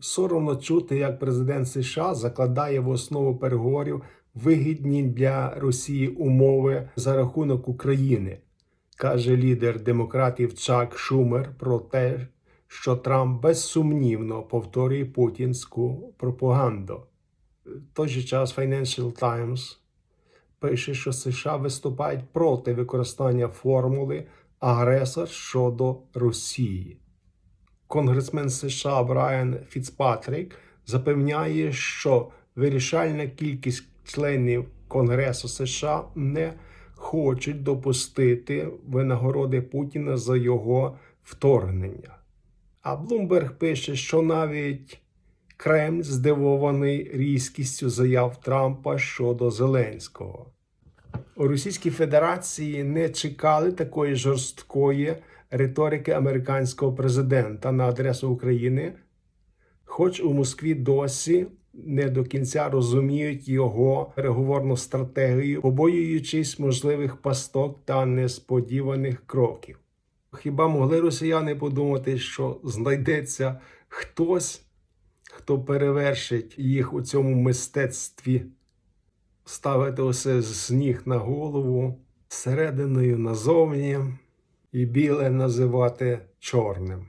Соромно чути, як президент США закладає в основу переговорів вигідні для Росії умови за рахунок України, каже лідер демократів Чак Шумер про те, що Трамп безсумнівно повторює путінську пропаганду. В той же час Financial Times пише, що США виступають проти використання формули агресор щодо Росії. Конгресмен США Брайан Фіцпатрік запевняє, що вирішальна кількість членів Конгресу США не хочуть допустити винагороди Путіна за його вторгнення. А Блумберг пише, що навіть Кремль здивований різкістю заяв Трампа щодо Зеленського. У Російській Федерації не чекали такої жорсткої риторики американського президента на адресу України, хоч у Москві досі не до кінця розуміють його переговорну стратегію, побоюючись можливих пасток та несподіваних кроків. Хіба могли росіяни подумати, що знайдеться хтось, хто перевершить їх у цьому мистецтві, ставити усе з ніг на голову, серединою назовні і біле називати чорним.